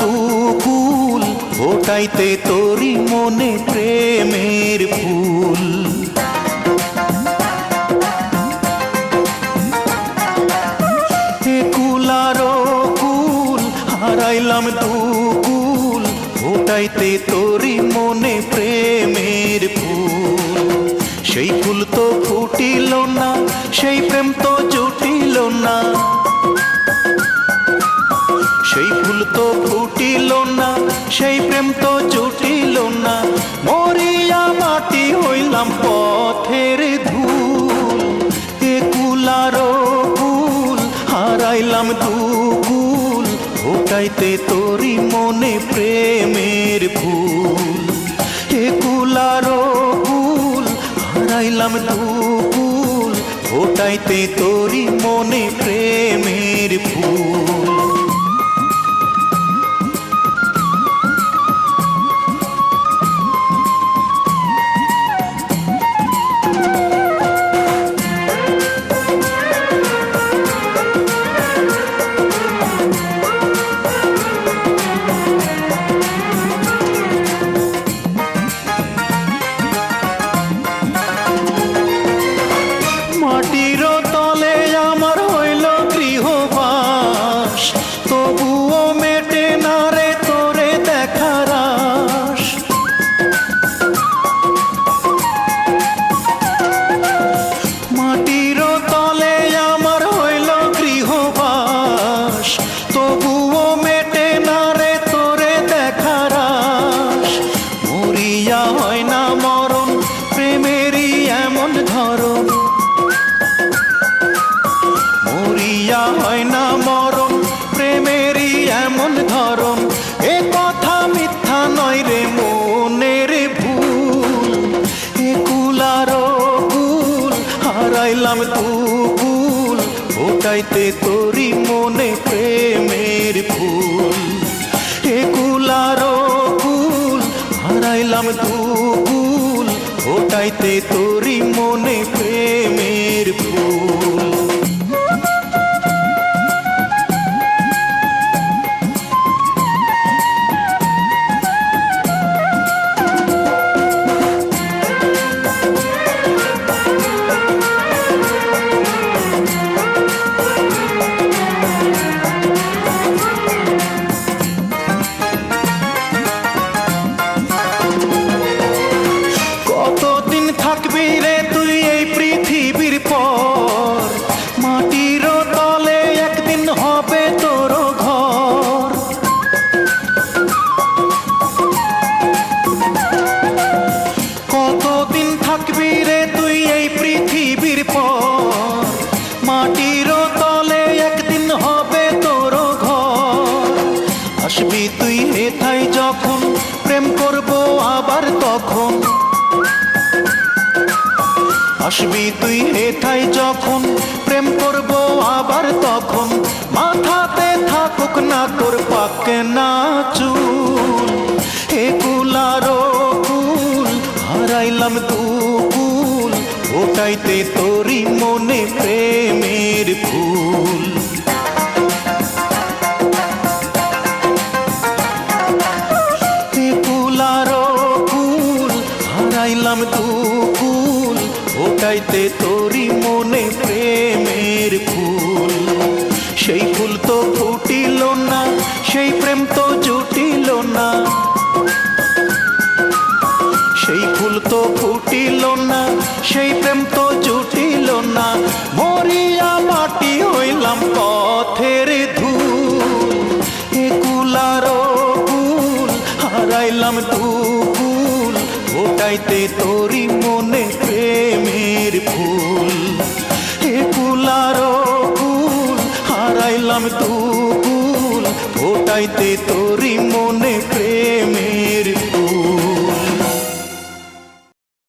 দুকুল ওটাইতে তোরি মনে প্রেমের ফুল। কুলারো কুল হারাইলাম দুকুল ওটাইতে তোরি মনে প্রেমের ফুল। সেই ফুল তো ফুটিল না, সেই প্রেম তো জুটিল না। সেই প্রেম তো জুটিল না। মরিয়া মাটি হইলাম পথের ধুল। এ কুলারো কুল হারাইলাম দুকুল ওটাইতে তোরি মনে প্রেমের ফুল। এ কুলারো কুল হারাইলাম দুকুল ওটাইতে তোরি মনে প্রেমের ফুল। হারাইলাম তুকুল ওটাইতে তোরি মনে প্রেমের মাটির তলে একদিন হবে তোর ঘর। আসবি তুই যখন, প্রেম করব আবার তখন। আসবি তুই যখন, প্রেম করব আবার তখন। মাথাতে থাকুক না তোর পাকে না চুল। হে কুলারো কুল হারাইলাম ওটাইতে তোরি মনে প্রেমের ফুল। ফুলারো ফুল হারাইলাম দুকুল ওটাইতে তোরি মনে প্রেমের ফুল। সেই ফুল তো ফুটিল না, সেই প্রেম তো প্রেম তো জুটিল না। মরিয়া মাটি হইলাম পথের ধূল। কুলারো কুল হারাইলাম দুকুল ওটাইতে তোরি মনে প্রেমের ফুল। কুলারো কুল হারাইলাম দুকুল ওটাইতে তোরি মনে